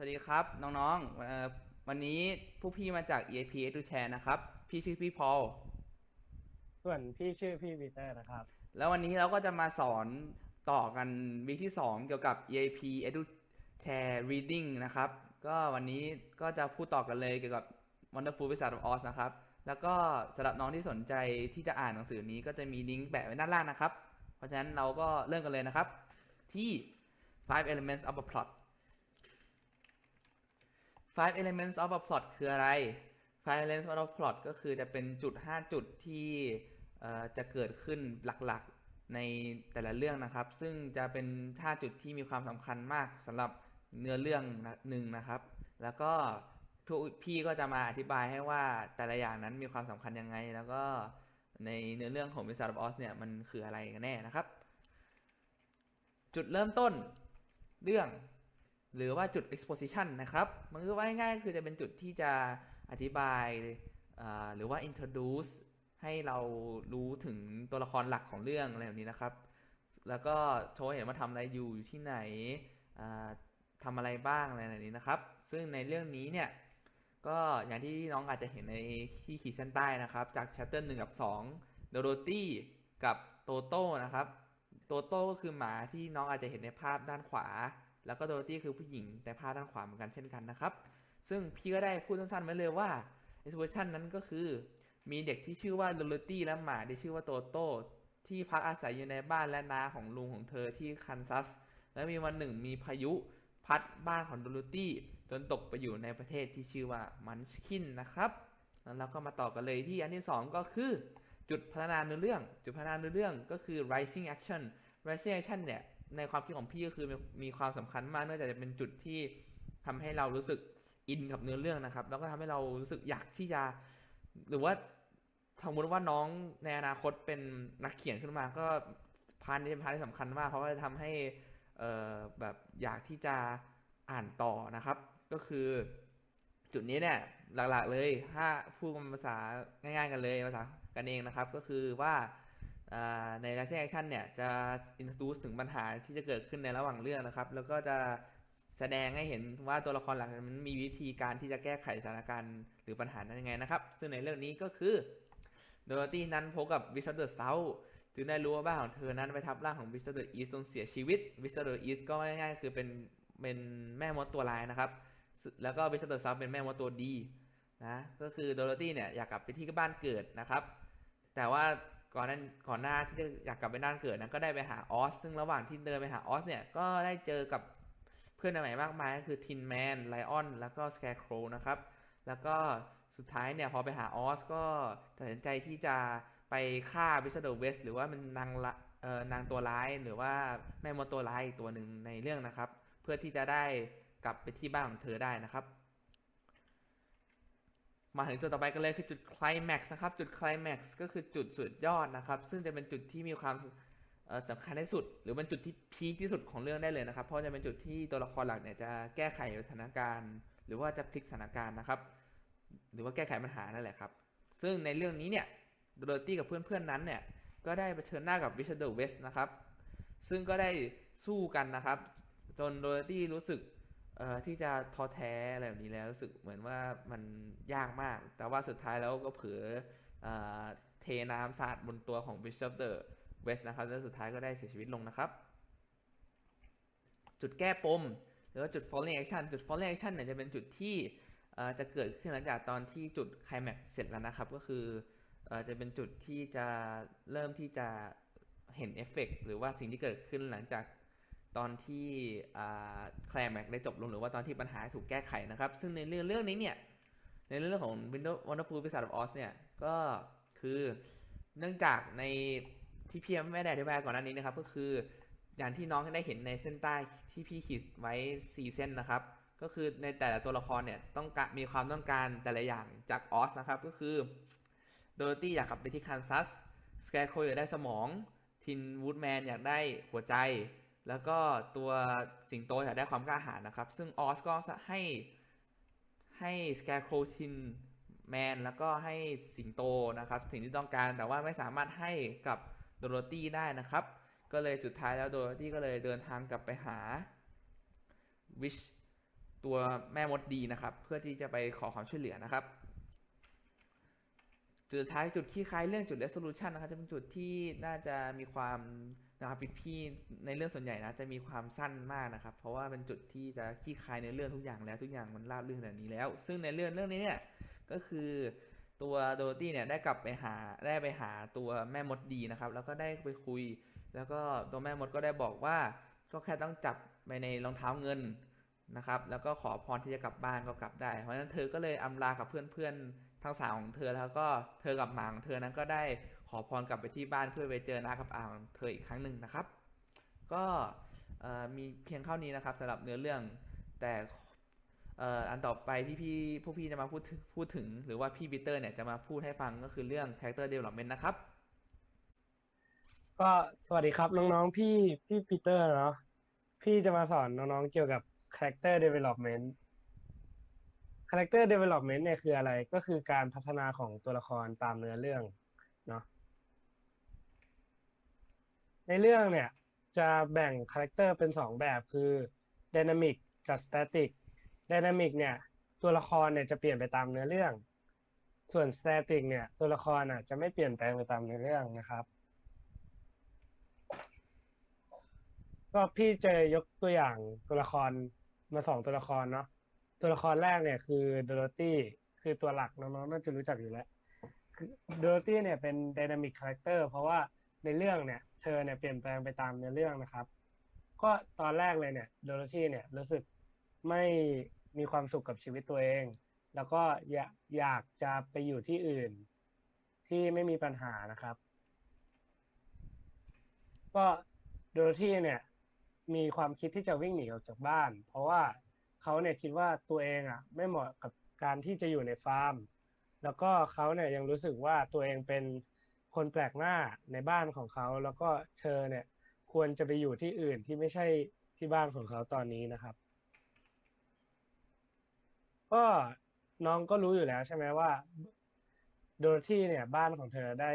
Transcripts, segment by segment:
สวัสดีครับ น้องๆเอ่อวันนี้ผู้พี่มาจาก EAP Educare นะครับ พี่ชื่อพี่พอลส่วนพี่ชื่อพี่ปีเตอร์นะครับ แล้ววันนี้เราก็จะมาสอนต่อกันวีคที่ 2 เกี่ยวกับ EAP Educare Reading นะครับ ก็วันนี้ก็จะพูดต่อกันเลยเกี่ยวกับ Wonderful Wizard of Oz นะครับ แล้วก็สำหรับน้องที่สนใจที่จะอ่านหนังสือนี้ก็จะมีลิงก์แปะไว้ด้านล่างนะครับ เพราะฉะนั้นเราก็เริ่มกันเลยนะครับ ที่ five elements of a plot five elements of a plot คืออะไร five elements of a plot ก็คือจะเป็นจุด 5 จุดที่จะเกิดขึ้นหลักๆในแต่ละเรื่องนะครับ ซึ่งจะเป็น 5 จุดที่มีความสำคัญมากสำหรับเนื้อเรื่องหนึ่งนะครับ แล้วก็พี่ก็จะมาอธิบายให้ว่าแต่ละอย่างนั้นมีความสำคัญยังไง แล้วก็ในเนื้อเรื่องของ Wizard of Oz เนี่ยมันคืออะไรกันแน่นะครับ จุดเริ่มต้นเรื่อง หรือว่าจุด exposition นะครับ มันก็ว่าง่ายๆคือจะเป็นจุดที่จะอธิบายหรือว่า introduce ให้เรารู้ถึงตัวละครหลักของเรื่องอะไรแบบนี้นะครับ แล้วก็โชว์เห็นว่าทำอะไรอยู่อยู่ที่ไหนทำอะไรบ้างอะไรแบบนี้นะครับ ซึ่งในเรื่องนี้เนี่ยก็อย่างที่น้องอาจจะเห็นในที่ขีดเส้นใต้นะครับ จาก chapter 1กับ2โดโรตี้กับโตโต้นะครับ โตโต้ก็คือหมาที่น้องอาจจะเห็นในภาพด้านขวา แล้วก็โดโรตี้คือผู้หญิงแต่ภาด้านขวาเหมือนกันเช่นกันนะครับ ซึ่งพี่ก็ได้พูดสั้นๆไว้เลยว่า exposition นั้นก็คือมีเด็กที่ชื่อว่าโดโรตี้และหมาที่ชื่อว่าโตโต้ที่พักอาศัยอยู่ในบ้านและนาของลุงของเธอที่คันซัส แล้วมีวันหนึ่งมีพายุพัดบ้านของโดโรตี้จนตกไปอยู่ในประเทศที่ชื่อว่ามันชคินนะครับแล้วก็มาต่อกันเลยที่อันที่สองก็คือ จุดพัฒนาเนื้อเรื่อง จุดพัฒนาเนื้อเรื่องก็คือ rising action rising action เนี่ย ในความคิดของพี่ก็คือมีความสำคัญมากเนื่องจากจะเป็นจุดที่ทำให้เรารู้สึกอินกับเนื้อเรื่องนะครับ แล้วก็ทำให้เรารู้สึกอยากที่จะ หรือว่าสมมติว่าน้องในอนาคตเป็นนักเขียนขึ้นมา ก็พาร์ทนี้เป็นพาร์ทที่สำคัญมากเพราะว่าจะทำให้แบบอยากที่จะอ่านต่อนะครับ ก็คือ จุดนี้เนี่ยหลักๆเลยถ้าพูดภาษาง่าย ๆ กันเลยภาษากันเองนะครับ ก็คือว่า ใน Rising Action เนี่ยจะ introduce ถึงปัญหาที่จะเกิดขึ้นในระหว่างเรื่องนะครับ แล้วก็จะแสดงให้เห็นว่าตัวละครหลักมันมีวิธีการที่จะแก้ไขสถานการณ์หรือปัญหานั้นยังไงนะครับ ซึ่งในเรื่องนี้ก็คือโดโรตี้นั้นพบกับวิชเดอร์เซาจึงได้รู้ว่าบ้านของเธอนั้นไปทับร่างของวิชเดอร์อีสจนเสียชีวิตวิชเดอร์อีสก็ง่ายๆคือเป็นเป็นแม่มดตัวร้ายนะครับ แล้วก็วิชเดอร์เซาเป็นแม่มดตัวดีนะก็คือโดโรตี้เนี่ยอยากกลับไปที่บ้านเกิดนะครับ แต่ว่า ก่อนนั้นก่อนหน้าที่จะอยากกลับไปบ้านเกิดนั้นก็ได้ไปหาออส ซึ่งระหว่างที่เดินไปหาออสเนี่ยก็ได้เจอกับเพื่อนใหม่มากมายก็คือทินแมนไลออนแล้วก็สแคร์โครนะครับ แล้วก็สุดท้ายเนี่ยพอไปหาออสก็ตัดสินใจที่จะไปฆ่าวิชเดอร์เวสหรือว่ามันนางละเอ่อนางตัวร้ายหรือว่าแม่มดตัวร้ายอีกตัวหนึ่งในเรื่องนะครับ เพื่อที่จะได้กลับไปที่บ้านของเธอได้นะครับ มาถึงจุดต่อไปกันเลยคือจุดไคลแม็กซ์นะครับ จุดไคลแม็กซ์ก็คือจุดสุดยอดนะครับ ซึ่งจะเป็นจุดที่มีความเอ่อสำคัญที่สุด หรือเป็นจุดที่พีคที่สุดของเรื่องได้เลยนะครับ เพราะจะเป็นจุดที่ตัวละครหลักเนี่ยจะแก้ไขสถานการณ์ หรือว่าจะพลิกสถานการณ์นะครับ หรือว่าแก้ไขปัญหานั่นแหละครับ ซึ่งในเรื่องนี้เนี่ยโดโรตี้กับเพื่อนๆนั้นเนี่ยก็ได้เผชิญหน้ากับวิชเดอร์เวสนะครับ ซึ่งก็ได้สู้กันนะครับ จนโดโรตี้รู้สึก ที่จะท้อแท้อะไรแบบนี้แล้วรู้สึกเหมือนว่ามันยากมาก แต่ว่าสุดท้ายแล้วก็เผลอเอ่อเทน้ำสาดบนตัวของ Bishop the West นะครับแล้วสุดท้ายก็ได้เสียชีวิตลงนะครับ จุดแก้ปม หรือว่าจุด falling action จุด falling action เนี่ยจะเป็นจุดที่จะเกิดขึ้นหลังจากตอนที่จุด climax เสร็จแล้วนะครับ ก็คือเอ่อจะเป็นจุดที่จะเริ่มที่จะเห็นเอฟเฟกต์หรือว่าสิ่งที่เกิดขึ้นหลังจาก ตอนที่แคลแม็กได้จบลงหรือว่าตอนที่ปัญหาถูกแก้ไขนะครับ ซึ่งในเรื่องเรื่องนี้เนี่ย ในเรื่องของ Windows Wonderful Wizard of Oz เนี่ย ก็คือเนื่องจากในที่พี่ไม่ได้อธิบายก่อนหน้านี้นะครับ ก็คืออย่างที่น้องได้เห็นในเส้นใต้ที่พี่ขีดไว้ 4 เส้นนะครับ ก็คือในแต่ละตัวละครเนี่ยต้องการมีความต้องการแต่ละอย่างจากออสนะครับ ก็คือโดโรตี้อยากกลับไปที่คันซัสสแกร์โคอยากได้สมอง ทินวูดแมนอยากได้หัวใจ แล้วก็ตัวสิงโตอยากได้ความกล้าหาญนะครับ ซึ่งออสก็ให้ให้สแกร์โครทินแมนแล้วก็ให้สิงโตนะครับ สิ่งที่ต้องการแต่ว่าไม่สามารถให้กับโดโรตี้ได้นะครับ ก็เลยสุดท้ายแล้วโดโรตี้ก็เลยเดินทางกลับไปหาวิชตัวแม่มดดีนะครับ เพื่อที่จะไปขอความช่วยเหลือนะครับ จุดท้ายจุดขี้คล้ายเรื่องจุด resolution นะครับจะเป็นจุดที่น่าจะมีความนะครับพี่พี่ในเรื่องส่วนใหญ่นะจะมีความสั้นมากนะครับ เพราะว่าเป็นจุดที่จะขี้คายในเรื่องทุกอย่างแล้วทุกอย่างมันราบเรื่นแบบนี้แล้ว ซึ่งในเรื่องเรื่องนี้เนี่ยก็คือตัวโดตี้เนี่ยได้กลับไปหาได้ไปหาตัวแม่มดดีนะครับ แล้วก็ได้ไปคุย แล้วก็ตัวแม่มดก็ได้บอกว่า ก็แค่ต้องจับไปในรองเท้าเงิน นะครับแล้วก็ขอพรที่จะกลับบ้านก็กลับได้ เพราะฉะนั้นเธอก็เลยอำลากับเพื่อนๆทั้งสามของเธอแล้วก็เธอกับหมาของเธอนั้นก็ได้ขอพรกลับไปที่บ้านเพื่อไปเจอน้ากับอาของเธออีกครั้งหนึ่งนะครับ ก็มีเพียงเท่านี้นะครับสำหรับเนื้อเรื่อง แต่อันต่อไปที่พี่พวกพี่จะมาพูดพูดถึง หรือว่าพี่ปีเตอร์เนี่ยจะมาพูดให้ฟังก็คือเรื่อง character development นะครับ ก็สวัสดีครับน้องๆพี่พี่ปีเตอร์เนาะพี่จะมาสอนน้องๆเกี่ยวกับ character development character development เนี่ยคืออะไรก็คือการพัฒนาของตัวละครตามเนื้อเรื่องเนาะในเรื่องเนี่ยจะแบ่ง character เป็นสองแบบคือ dynamic กับ static dynamic เนี่ย ตัวละครเนี่ยจะเปลี่ยนไปตามเนื้อเรื่อง ส่วน static เนี่ย ตัวละครอะจะไม่เปลี่ยนแปลงไปตามเนื้อเรื่องนะครับ ก็พี่จะยกตัวอย่างตัวละคร มาสองตัวละครเนาะตัวละครแรกเนี่ยคือโดโรตี้คือตัวหลักน้องๆน่าจะรู้จักอยู่แล้วคือโดโรตี้เนี่ยเป็น dynamic character เพราะว่าในเรื่องเนี่ยเธอเนี่ยเปลี่ยนแปลงไปตามเนื้อเรื่องนะครับ ก็ตอนแรกเลยเนี่ยโดโรตี้เนี่ยรู้สึกไม่มีความสุขกับชีวิตตัวเอง แล้วก็อยากอยากจะไปอยู่ที่อื่น ที่ไม่มีปัญหานะครับ ก็โดโรธีเนี่ย มีความคิดที่จะวิ่งหนีออกจากบ้าน เพราะว่าเขาเนี่ยคิดว่าตัวเองอะ ไม่เหมาะกับการที่จะอยู่ในฟาร์ม แล้วก็เขาเนี่ยยังรู้สึกว่าตัวเองเป็นคนแปลกหน้าในบ้านของเขา แล้วก็เธอเนี่ย ควรจะไปอยู่ที่อื่นที่ไม่ใช่ที่บ้านของเขาตอนนี้นะครับ ก็น้องก็รู้อยู่แล้วใช่ไหมว่าโดโรธีเนี่ยบ้านของเธอได้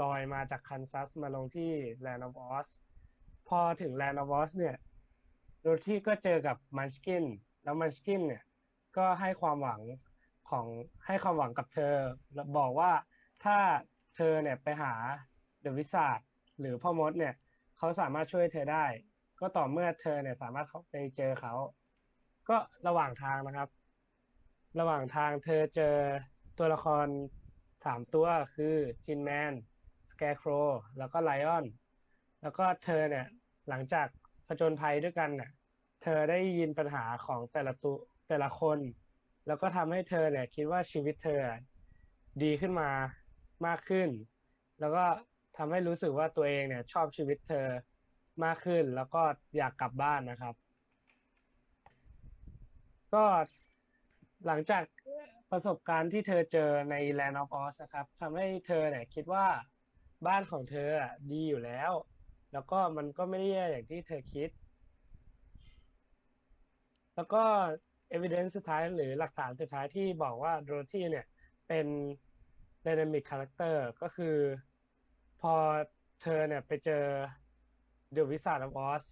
ลอยมาจากคันซัสมาลงที่แลนด์ออฟออส อถึงแลนด์ออฟออสเนี่ยโดโรธีก็เจอกับมันชกิน แล้วมันชกินเนี่ยก็ให้ความหวังของให้ความหวังกับเธอแล้วบอกว่าถ้าเธอเนี่ยไปหาเดอะวิสาดหรือพ่อมดเนี่ยเขาสามารถช่วยเธอได้ ก็ต่อเมื่อเธอเนี่ยสามารถเข้าไปเจอเขา ก็ระหว่างทางนะครับ ระหว่างทางเธอเจอตัวละครสามตัวคือจินแมนสแกร์โครแล้วก็ไลออนแล้วก็เธอเนี่ย หลังจากผจญภัยด้วยกันเนี่ยเธอได้ยินปัญหาของแต่ละตัวแต่ละคน แล้วก็ทำให้เธอเนี่ยคิดว่าชีวิตเธอดีขึ้นมามากขึ้น แล้วก็ทำให้รู้สึกว่าตัวเองเนี่ย ชอบชีวิตเธอมากขึ้น แล้วก็อยากกลับบ้านนะครับ ก็หลังจากประสบการณ์ที่เธอเจอใน Land of Oz นะครับทำให้เธอเนี่ยคิดว่าบ้านของเธอดีอยู่แล้ว แล้วก็มันก็ไม่ได้แย่อย่างที่เธอคิด แล้วก็ evidence สุดท้ายหรือหลักฐานสุดท้ายที่บอกว่าโดโรธีเนี่ย เป็น dynamic character ก็คือ พอเธอเนี่ยไปเจอ The Wizard of Oz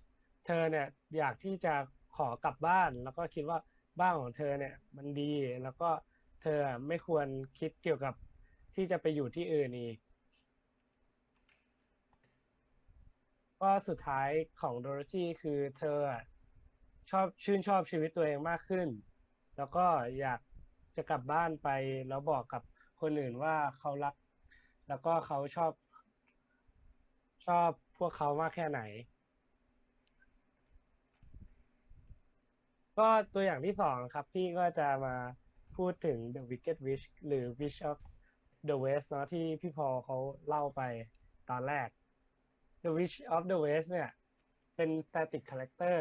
เธอเนี่ยอยากที่จะขอกลับบ้าน แล้วก็คิดว่าบ้านของเธอเนี่ย มันดีแล้วก็เธอไม่ควรคิดเกี่ยวกับที่จะไปอยู่ที่อื่นอีก ก็สุดท้ายของโดโรธีคือเธอชอบชื่นชอบชีวิตตัวเองมากขึ้น แล้วก็อยากจะกลับบ้านไปแล้วบอกกับคนอื่นว่าเขารัก แล้วก็เขาชอบ ชอบพวกเขามากแค่ไหน ก็ตัวอย่างที่สองครับ พี่ก็จะมาพูดถึง The Wicked Witch หรือ Witch of the West เนาะที่พี่พอเขาเล่าไปตอนแรก The Witch of the West เนี่ย เป็น static character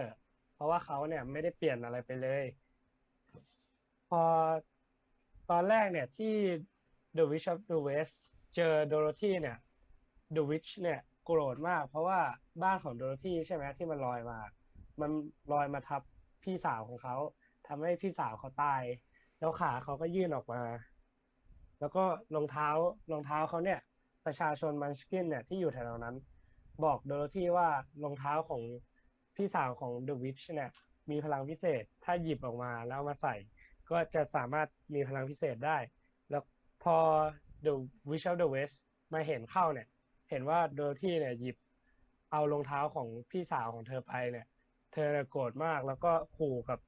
เพราะว่าเขาเนี่ยไม่ได้เปลี่ยนอะไรไปเลย พอตอนแรกเนี่ยที่ The Witch of the West เจอโดโรธีเนี่ย The Witch เนี่ยโกรธมาก เพราะว่าบ้านของโดโรธีใช่ไหมที่มันลอยมา มันลอยมาทับพี่สาวของเขาทำให้พี่สาวเขาตาย แล้วขาเขาก็ยื่นออกมา แล้วก็รองเท้ารองเท้าเขาเนี่ย ประชาชนมันชกินเนี่ยที่อยู่แถวนั้น บอกโดโรธีว่ารองเท้าของพี่สาวของเดอะวิชเนี่ยมีพลังพิเศษ ถ้าหยิบออกมาแล้วมาใส่ ก็จะสามารถมีพลังพิเศษได้ แล้วพอ The Witch of the West มาเห็นเข้าเนี่ย เห็นว่าโดที่เนี่ยหยิบเอารองเท้าของพี่สาวของเธอไปเนี่ย เธอโกรธมากแล้วก็ขู่กับ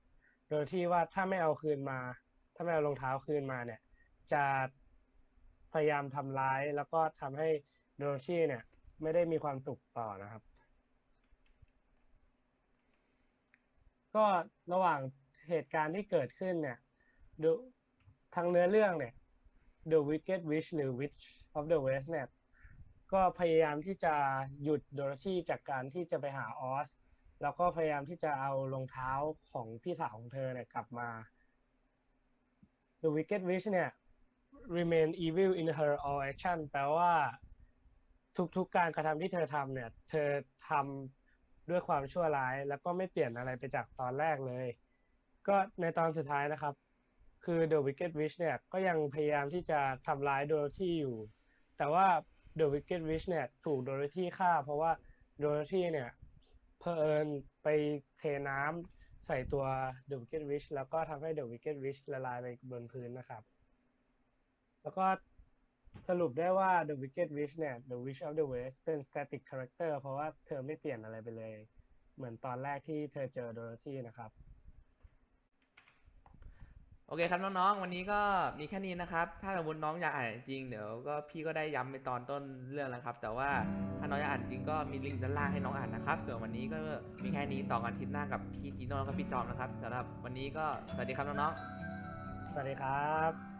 โดยที่ว่าถ้าไม่เอาคืนมา ถ้าไม่เอารองเท้าคืนมาเนี่ย จะพยายามทำร้ายแล้วก็ทำให้โดโรธีเนี่ย ไม่ได้มีความสุขต่อนะครับ ก็ระหว่างเหตุการณ์ที่เกิดขึ้นเนี่ยดูทางเนื้อเรื่องเนี่ย The Wicked Witch หรือ Witch of the West เนี่ยก็พยายามที่จะหยุดโดโรธีจากการที่จะไปหาออส แล้วก็พยายามที่จะเอารองเท้าของพี่สาวของเธอเนี่ยกลับมา The Wicked Witch เนี่ย remain evil in her all action แปลว่า ทุกๆการกระทำที่เธอทำเนี่ย เธอทำด้วยความชั่วร้าย แล้วก็ไม่เปลี่ยนอะไรไปจากตอนแรกเลย ก็ในตอนสุดท้ายนะครับ คือ The Wicked Witch เนี่ยก็ยังพยายามที่จะทำร้ายโดโรธีอยู่ แต่ว่า The Wicked Witch เนี่ย ถูกโดโรธีฆ่า เพราะว่าโดโรธีเนี่ยเผอิญไปเทน้ำใส่ตัว The Wicked Witch แล้วก็ทำให้ The Wicked Witch ละลายไปบนพื้นนะครับ แล้วก็ สรุปได้ว่า The Wicked Witch เนี่ย The Witch of the West เป็น static character เพราะว่าเธอไม่เปลี่ยนอะไรไปเลย เหมือนตอนแรกที่เธอเจอโดโรธีนะครับ โอเคครับน้องๆ วันนี้ก็มีแค่นี้นะครับ ถ้าสมมติน้องอยากอ่านจริงเดี๋ยวก็พี่ก็ได้ย้ำไปตอนต้นเรื่องแล้วครับ แต่ว่าถ้าน้องอยากอ่านจริงก็มีลิงก์ด้านล่างให้น้องอ่านนะครับ ส่วนวันนี้ก็มีแค่นี้ต่อกันอาทิตย์หน้ากับพี่จีโน่แล้วก็พี่จอมนะครับสำหรับวันนี้ก็สวัสดีครับน้องๆ สวัสดีครับ